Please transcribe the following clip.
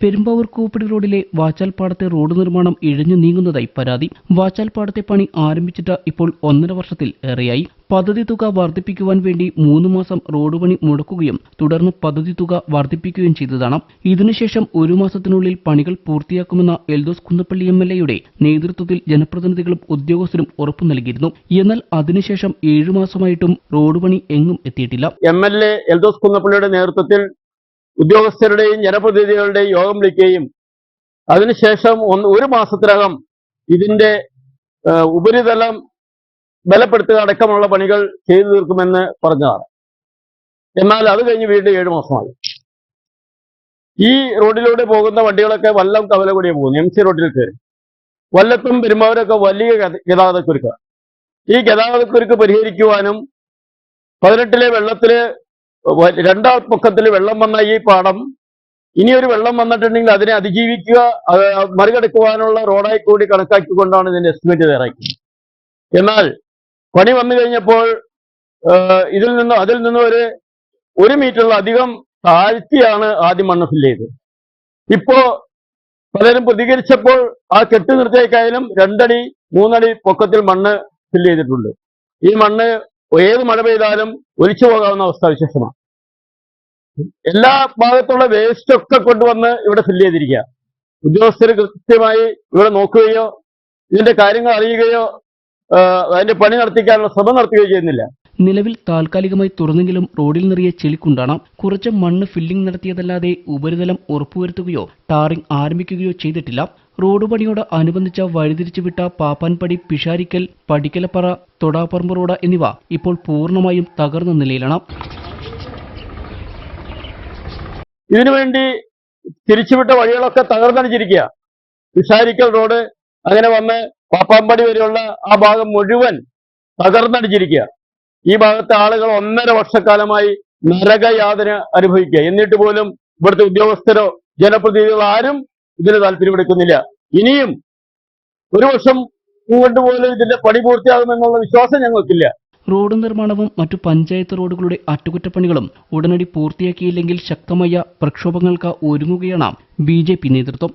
പെരുമ്പാവൂർ കൂപ്പടി റോഡിലെ വാച്ചാൽപ്പാടത്തെ റോഡ് നിർമ്മാണം ഇഴഞ്ഞു നീങ്ങുന്നതായി പരാതി. വാച്ചാൽപ്പാടത്തെ പണി ആരംഭിച്ചിട്ട് ഇപ്പോൾ ഒന്നര വർഷത്തിൽ ഏറെയായി. പദ്ധതി തുക വർദ്ധിപ്പിക്കുവാൻ വേണ്ടി മൂന്ന് മാസം റോഡ് പണി മുടക്കുകയും തുടർന്ന് പദ്ധതി തുക വർദ്ധിപ്പിക്കുകയും ചെയ്തതാണ്. ഇതിനുശേഷം ഒരു മാസത്തിനുള്ളിൽ പണികൾ പൂർത്തിയാക്കുമെന്ന എൽദോസ് കുന്നപ്പള്ളി എം എൽ എയുടെ നേതൃത്വത്തിൽ ജനപ്രതിനിധികളും ഉദ്യോഗസ്ഥരും ഉറപ്പു നൽകിയിരുന്നു. എന്നാൽ അതിനുശേഷം ഏഴു മാസമായിട്ടും റോഡ് പണി എങ്ങും എത്തിയിട്ടില്ല. എം എൽ എൽദോസ് കുന്നപ്പള്ളിയുടെ നേതൃത്വത്തിൽ ഉദ്യോഗസ്ഥരുടെയും ജനപ്രതിനിധികളുടെയും യോഗം വിളിക്കുകയും അതിനുശേഷം ഒന്ന് ഒരു മാസത്തിനകം ഇതിന്റെ ഉപരിതലം ബലപ്പെടുത്തുക അടക്കമുള്ള പണികൾ ചെയ്തു തീർക്കുമെന്ന് പറഞ്ഞതാണ്. എന്നാൽ അത് കഴിഞ്ഞ് വീണ്ടും ഏഴു മാസമായി. ഈ റോഡിലൂടെ പോകുന്ന വണ്ടികളൊക്കെ വല്ലം കവല കൂടിയേ പോകുന്നു എം സി റോഡിൽ കയറി. വല്ലത്തും പെരുമ്പാവരൊക്കെ വലിയ ഗതാഗതക്കുരുക്ക ഈ ഗതാഗതക്കുരുക്ക് പരിഹരിക്കുവാനും പതിനെട്ടിലെ വെള്ളത്തിൽ രണ്ടാം പൊക്കത്തിൽ വെള്ളം വന്ന ഈ പാടം. ഇനിയൊരു വെള്ളം വന്നിട്ടുണ്ടെങ്കിൽ അതിനെ അതിജീവിക്കുക അത് മറികടക്കുവാനുള്ള റോഡായി കൂടി കണക്കാക്കിക്കൊണ്ടാണ് ഇതിന്റെ എസ്റ്റിമേറ്റ് തയ്യാറാക്കിയത്. എന്നാൽ പണി വന്നു കഴിഞ്ഞപ്പോൾ ഇതിൽ നിന്ന് അതിൽ നിന്ന് ഒരു ഒരു മീറ്ററിലധികം താഴ്ത്തിയാണ് ആദ്യം മണ്ണ് ഫില്ല് ചെയ്തത്. ഇപ്പോ പലരും പ്രതികരിച്ചപ്പോൾ ആ കെട്ട് നിർത്തിയേക്കായാലും രണ്ടടി മൂന്നടി പൊക്കത്തിൽ മണ്ണ് ഫില്ല് ചെയ്തിട്ടുണ്ട്. ഈ മണ്ണ് ഏത് മഴ പെയ്താലും ഒലിച്ചു പോകാവുന്ന അവസ്ഥ വിശേഷമാണ്. എല്ലാ ഭാഗത്തുള്ള വേസ്റ്റ് ഒക്കെ കൊണ്ടുവന്ന് ഇവിടെ ഫില്ല് ചെയ്തിരിക്കുക. ഉദ്യോഗസ്ഥർ കൃത്യമായി ഇവിടെ നോക്കുകയോ ഇതിന്റെ കാര്യങ്ങൾ അറിയുകയോ അതിന്റെ പണി നടത്തിക്കാനുള്ള ശ്രമം നടത്തുകയോ ചെയ്യുന്നില്ല. നിലവിൽ താൽക്കാലികമായി തുറന്നെങ്കിലും റോഡിൽ നിറയെ ചെളിക്കുണ്ടാണ്. കുറച്ച് മണ്ണ് ഫില്ലിംഗ് നടത്തിയതല്ലാതെ ഉപരിതലം ഉറപ്പുവരുത്തുകയോ ടാറിംഗ് ആരംഭിക്കുകയോ ചെയ്തിട്ടില്ല. റോഡ് പണിയോട് അനുബന്ധിച്ച വഴിതിരിച്ചുവിട്ട പാപ്പാൻപടി പിഷാരിക്കൽ പടിക്കലപ്പറ തൊടാപ്പറമ്പ് റോഡ് എന്നിവ ഇപ്പോൾ പൂർണമായും തകർന്ന നിലയിലാണ്. ഇതിനുവേണ്ടി തിരിച്ചുവിട്ട വഴികളൊക്കെ തകർന്നടിച്ചിരിക്കുക. പിഷാരിക്കൽ റോഡ് അങ്ങനെ വന്ന് പാപ്പാമ്പടി വരെയുള്ള ആ ഭാഗം മുഴുവൻ തകർന്നടിച്ചിരിക്കുക. ഈ ഭാഗത്തെ ആളുകൾ ഒന്നര വർഷക്കാലമായി നരകയാതന അനുഭവിക്കുക. എന്നിട്ട് പോലും ഇവിടുത്തെ ഉദ്യോഗസ്ഥരോ ജനപ്രതിനിധികളോ ആരും ഇതിന് താല്പര്യമെടുക്കുന്നില്ല ഇനിയും ഒരു വർഷം കൊണ്ടുപോലും ഇതിന്റെ പണി പൂർത്തിയാകുമെന്നുള്ള വിശ്വാസം ഞങ്ങൾക്കില്ല. റോഡ് നിർമ്മാണവും മറ്റു പഞ്ചായത്ത് റോഡുകളുടെ അറ്റകുറ്റപ്പണികളും ഉടനടി പൂർത്തിയാക്കിയില്ലെങ്കിൽ ശക്തമായ പ്രക്ഷോഭങ്ങൾക്ക് ഒരുങ്ങുകയാണ് ബി നേതൃത്വം.